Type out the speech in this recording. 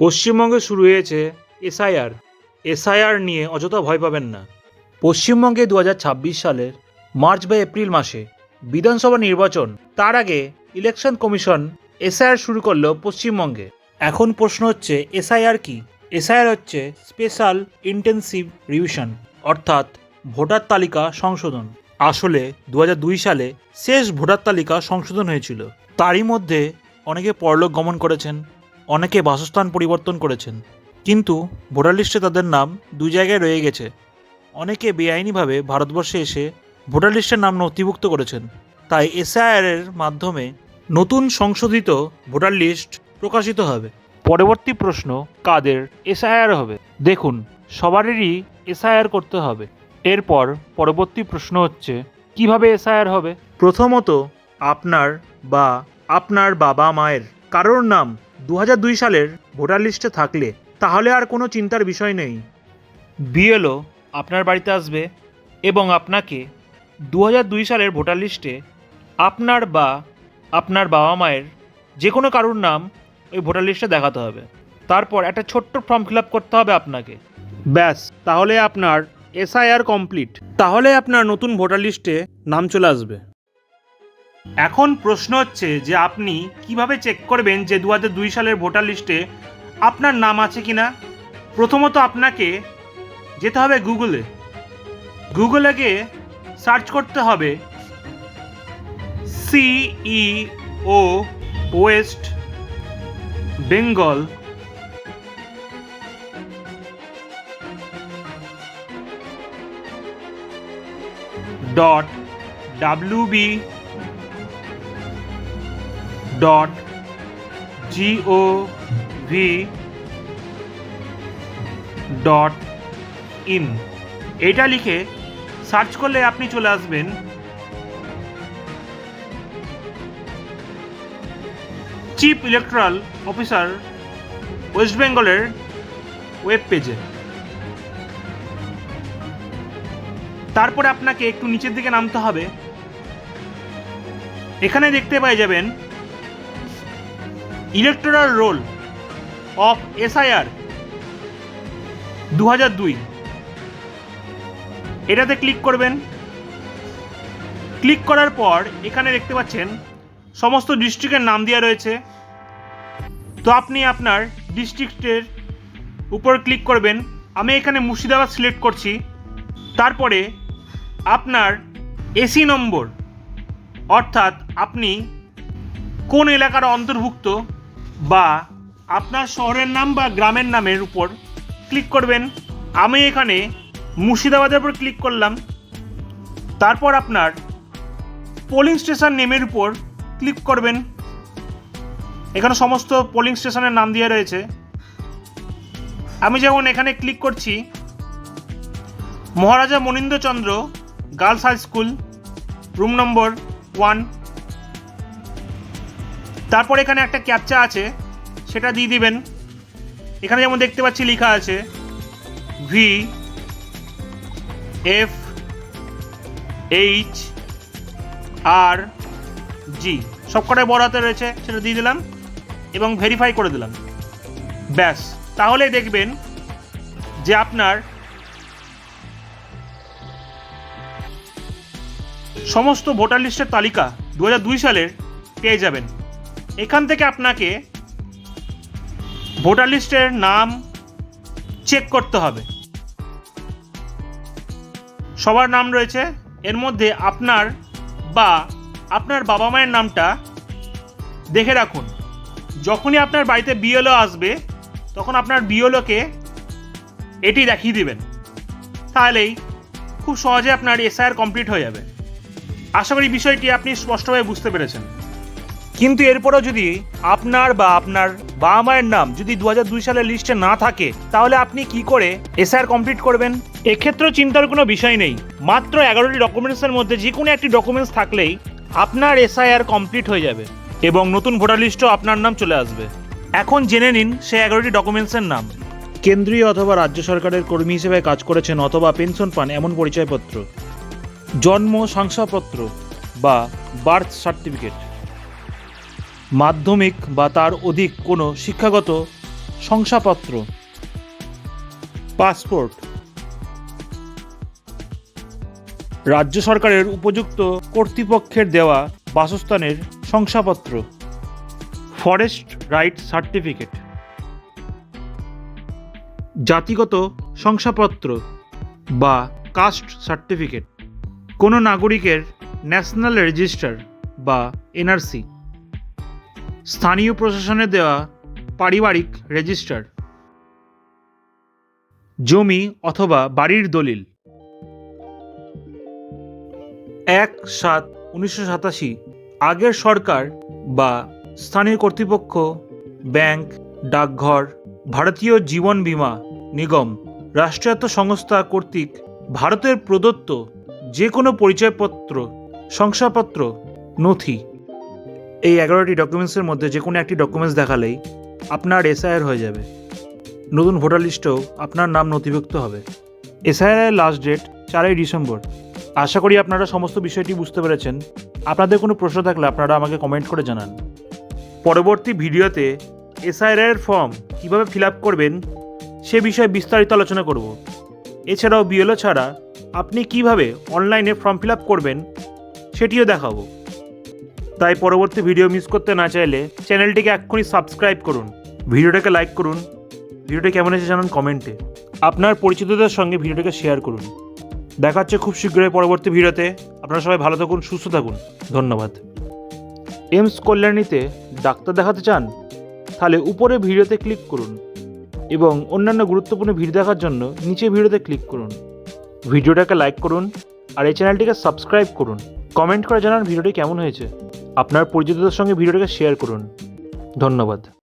পশ্চিমবঙ্গে শুরু হয়েছে এসআইআর। এসআইআর নিয়ে অযথা ভয় পাবেন না। পশ্চিমবঙ্গে দু হাজার ছাব্বিশ সালের মার্চ বা এপ্রিল মাসে বিধানসভা নির্বাচন, তার আগে ইলেকশন কমিশন এসআইআর শুরু করল পশ্চিমবঙ্গে। এখন প্রশ্ন হচ্ছে, এসআইআর কি? এসআইআর হচ্ছে স্পেশাল ইন্টেন্সিভ রিভিশন, অর্থাৎ ভোটার তালিকা সংশোধন। আসলে দু হাজার দুই সালে শেষ ভোটার তালিকা সংশোধন হয়েছিল। তারই মধ্যে অনেকে পরলোক গমন করেছেন। অনেকে বাসস্থান পরিবর্তন করেছেন। কিন্তু ভোটার লিস্টে তাদের নাম দুই জায়গায় রয়ে গেছে। অনেকে বেআইনিভাবে ভারতবর্ষে এসে ভোটার লিস্টের নাম নথিভুক্ত করেছেন। তাই এসআইআর এর মাধ্যমে নতুন সংশোধিত ভোটার লিস্ট প্রকাশিত হবে। পরবর্তী প্রশ্ন, কাদের এসআইআর হবে? দেখুন সবারই এসআইআর করতে হবে। এরপর পরবর্তী প্রশ্ন হচ্ছে, কীভাবে এসআইআর হবে? প্রথমত, আপনার বা আপনার বাবা মায়ের কারোর নাম দু হাজার দুই সালের ভোটার লিস্টে থাকলে তাহলে আর কোনো চিন্তার বিষয় নেই। বিএলও আপনার বাড়িতে আসবে এবং আপনাকে দু হাজার দুই সালের ভোটার লিস্টে আপনার বা আপনার বাবা মায়ের যে কোনো কারুর নাম ওই ভোটার লিস্টে দেখাতে হবে। তারপর একটা ছোট্ট ফর্ম ফিল করতে হবে আপনাকে। ব্যাস, তাহলে আপনার এসআইআর কমপ্লিট। তাহলে আপনার নতুন ভোটার লিস্টে নাম চলে আসবে। এখন প্রশ্ন হচ্ছে যে আপনি কীভাবে চেক করবেন যে দু দুই সালের ভোটার লিস্টে আপনার নাম আছে কি না প্রথমত আপনাকে যেতে হবে গুগলে গুগলে গিয়ে সার্চ করতে হবে C E O West Bengal dot W dot G O V dot in এটা লিখে সার্চ করলে আপনি চলে আসবেন। চিফ ইলেকট্রাল অফিসার ওয়েস্ট বেঙ্গলের ওয়েব পেজে তারপরে আপনাকে একটু নিচের দিকে নামতে হবে। এখানে দেখতে পাই যাবেন ইলেকটোরাল রোল অফ এসআইআর দু হাজার দুই। এটাতে ক্লিক করবেন। ক্লিক করার পর এখানে দেখতে পাচ্ছেন সমস্ত ডিস্ট্রিক্টের নাম দেওয়া রয়েছে। তো আপনি আপনার ডিস্ট্রিক্টের উপর ক্লিক করবেন। আমি এখানে মুর্শিদাবাদ সিলেক্ট করছি। তারপরে আপনার এসি নম্বর, অর্থাৎ আপনি কোন এলাকার অন্তর্ভুক্ত বা আপনার শহরের নাম বা গ্রামের নামের উপর ক্লিক করবেন। আমি এখানে মুর্শিদাবাদের উপর ক্লিক করলাম। তারপর আপনার পোলিং স্টেশন নেমের উপর ক্লিক করবেন। এখানে সমস্ত পোলিং স্টেশনের নাম দেওয়া রয়েছে। আমি যেমন এখানে ক্লিক করছি, Maharaja Manindrachandra girls high school, room number one. তারপর এখানে একটা ক্যাপচা আছে, সেটা দিয়ে দিবেন। এখানে যেমন দেখতে পাচ্ছি লেখা আছে V F H R G সবকটাই বড় হাতে রয়েছে, সেটা দিয়ে দিলাম এবং ভেরিফাই করে দিলাম। ব্যাস, তাহলে দেখবেন যে আপনার সমস্ত ভোটার লিস্টের তালিকা দু হাজার দুই সালের পেয়ে যাবেন। এখান থেকে আপনাকে ভোটার লিস্টের নাম চেক করতে হবে। সবার নাম রয়েছে। এর মধ্যে আপনার বা আপনার বাবা মায়ের নামটা দেখে রাখুন। যখনই আপনার বাড়িতে বিএলও আসবে, তখন আপনার বিএলওকে এটি দেখিয়ে দিবেন। তাহলেই খুব সহজে আপনার এসআইআর কমপ্লিট হয়ে যাবে। আশা করি বিষয়টি আপনি স্পষ্টভাবে বুঝতে পেরেছেন। কিন্তু এরপরেও যদি আপনার বা আপনার বাবা মায়ের নাম যদি দু দুই সালের লিস্টে না থাকে তাহলে আপনি কি করে এসআর কমপ্লিট করবেন? এক্ষেত্রেও চিন্তার কোনো বিষয় নেই। মাত্র এগারোটি ডকুমেন্টসের মধ্যে যে কোনো একটি ডকুমেন্টস থাকলেই আপনার এসআইআর কমপ্লিট হয়ে যাবে এবং নতুন ভোটার লিস্টও আপনার নাম চলে আসবে। এখন জেনে নিন সে এগারোটি ডকুমেন্টসের নাম। কেন্দ্রীয় অথবা রাজ্য সরকারের কর্মী হিসেবে কাজ করেছেন অথবা পেনশন পান এমন পরিচয়পত্র জন্ম শংসাপত্র বা বার্থ সার্টিফিকেট। মাধ্যমিক বা তার অধিক কোনো শিক্ষাগত শংসাপত্র? পাসপোর্ট। রাজ্য সরকারের উপযুক্ত কর্তৃপক্ষের দেওয়া বাসস্থানের শংসাপত্র। Forest right certificate. জাতিগত শংসাপত্র বা কাস্ট সার্টিফিকেট। কোনো নাগরিকের ন্যাশনাল রেজিস্টার বা এনআরসি। স্থানীয় প্রশাসনে দেওয়া পারিবারিক রেজিস্টার। জমি অথবা বাড়ির দলিল। এক সাত উনিশশো সাতাশি, আগের সরকার বা স্থানীয় কর্তৃপক্ষ, ব্যাংক, ডাকঘর, ভারতীয় জীবন বীমা নিগম, রাষ্ট্রায়ত্ত সংস্থা কর্তৃক ভারতের প্রদত্ত যে কোনো পরিচয়পত্র, শংসাপত্র, নথি এই এগারোটি ডকুমেন্টসের মধ্যে যে কোনো একটি ডকুমেন্টস দেখালেই আপনার এসআইআর হয়ে যাবে। নতুন ভোটার লিস্টেও আপনার নাম নথিভুক্ত হবে। এসআইআর লাস্ট ডেট চারই ডিসেম্বর। আশা করি আপনারা সমস্ত বিষয়টি বুঝতে পেরেছেন। আপনাদের কোনো প্রশ্ন থাকলে আপনারা আমাকে কমেন্ট করে জানান। পরবর্তী ভিডিওতে এসআইআর ফর্ম কীভাবে ফিল আপ করবেন সে বিষয়ে বিস্তারিত আলোচনা করব। এছাড়াও বিএলও ছাড়া আপনি কীভাবে অনলাইনে ফর্ম ফিল আপ করবেন সেটিও দেখাবো। তাই পরবর্তী ভিডিও মিস করতে না চাইলে চ্যানেলটিকে এক্ষুনি সাবস্ক্রাইব করুন। ভিডিওটাকে লাইক করুন। ভিডিওটা কেমন হয়েছে জানান কমেন্টে আপনার পরিচিতদের সঙ্গে ভিডিওটাকে শেয়ার করুন। দেখা হচ্ছে খুব শীঘ্রই পরবর্তী ভিডিওতে। আপনারা সবাই ভালো থাকুন, সুস্থ থাকুন। ধন্যবাদ। এমস কল্যাণীতে ডাক্তার দেখাতে চান? তাহলে উপরে ভিডিওতে ক্লিক করুন এবং অন্যান্য গুরুত্বপূর্ণ ভিডিও দেখার জন্য নিচে ভিডিওতে ক্লিক করুন। ভিডিওটাকে লাইক করুন আর এই চ্যানেলটিকে সাবস্ক্রাইব করুন। কমেন্ট করে জানান ভিডিওটি কেমন হয়েছে। আপনার পরিচিতদের সঙ্গে ভিডিওটাকে শেয়ার করুন। ধন্যবাদ।